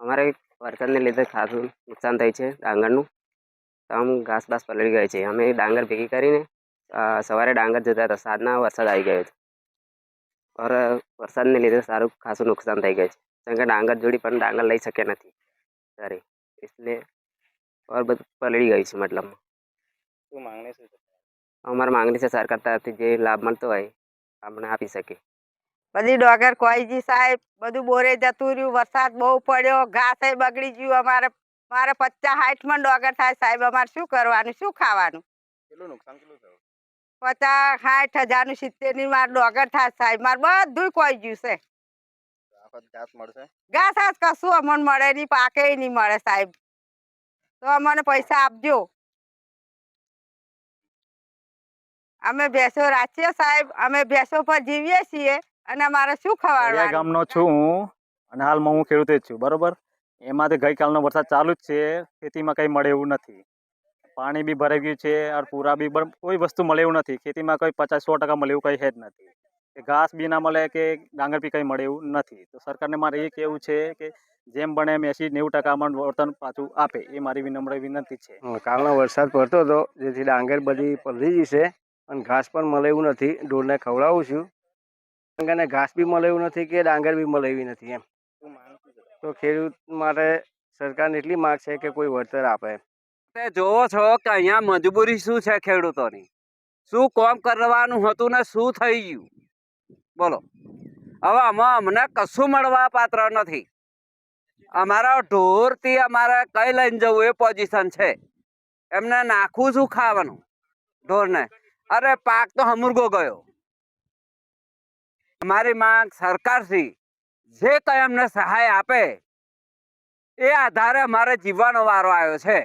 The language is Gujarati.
અમારે વરસાદને લીધે ખાસું નુકસાન થાય છે ડાંગરનું. તો આમ ઘાસ બાસ પલળી ગઈ છે. અમે ડાંગર ભેગી કરીને સવારે ડાંગર જતા હતા. સાંજના વરસાદ આવી ગયો છે. ઓર વરસાદને લીધે સારું ખાસું નુકસાન થઈ ગયું છે. કારણ કે ડાંગર જોડી પણ ડાંગર લઈ શકે નથી. ત્યારે એટલે ઓર બધું પલળી ગયું છે મતલબ. શું માંગણી છે? અમારી માંગણી છે સરકાર તરફથી જે લાભ મળતો હોય આપણે આપી શકે બધી ડોગર કોઈજી સાહેબ બધું બોરે જતું રહ્યું વરસાદ બહુ પડ્યો ઘાસ બગડી ગયું અમારે મારે પચાસ સાઠમાં ડોગર થાય સાહેબ અમારે શું કરવાનું શું ખાવાનું? કેટલું નુકસાન કેટલું થયું? પચાસ સાઠ હજારનું સિત્તેરની મારે ડોગર થાય સાહેબ મારે બધું કોઈ ગયું છે. ઘાસ આજ કશું અમને મળે નહીં પાકે નહીં મળે સાહેબ. તો અમને પૈસા આપજો. અમે ભેંસો રાખીએ સાહેબ અમે ભેંસો પર જીવીએ છીએ. અને અમારે શું કડિયા ખવાડવાનું? ગામનો છું હું અને હાલમાં હું ખેડૂત જ છું બરોબર? એમાંથી ગઈકાલનો વરસાદ ચાલુ જ છે ખેતીમાં કંઈ મળે એવું નથી. પાણી બી ભરાઈ ગયું છે અને પૂરા બી કોઈ વસ્તુ મળે એવું નથી. ખેતીમાં કોઈ પચાસ સો ટકા મળે એવું કંઈ છે જ નથી. કે ઘાસ બી ના મળે કે ડાંગર બી કંઈ મળે એવું નથી. તો સરકારને મારે એ કહેવું છે કે જેમ બને એમ એસી નેવું ટકા અમારું વળતર પાછું આપે એ મારી વિનમ્ર વિનંતી છે. હં, કાલનો વરસાદ પડતો હતો જેથી ડાંગર બધી પલળી ગઈ છે અને ઘાસ પણ મળે એવું નથી. ઢોરને ખવડાવું છું. ડાંગરને ઘાસ બી મળે એવું નથી કે ડાંગર બી મળે એવી નથી એમ. તો ખેડૂત માટે સરકારની એટલી માગ છે કે કોઈ વળતર આપે. જોવો છો કે અહીંયા મજબૂરી શું છે ખેડૂતોની? શું કોમ કરવાનું હતું ને શું થઈ ગયું? બોલો. હવે આમાં અમને કશું મળવા પાત્ર નથી. અમારા ઢોરથી અમારે કઈ લઈને જવું એ પોઝિશન છે. એમને નાખવું શું ખાવાનું ઢોરને. અરે પાક તો હમુરગો ગયો. અમારી માંગ સરકારશ્રી જે કંઈ અમને સહાય આપે એ આધારે અમારે જીવવાનો વારો આવ્યો છે.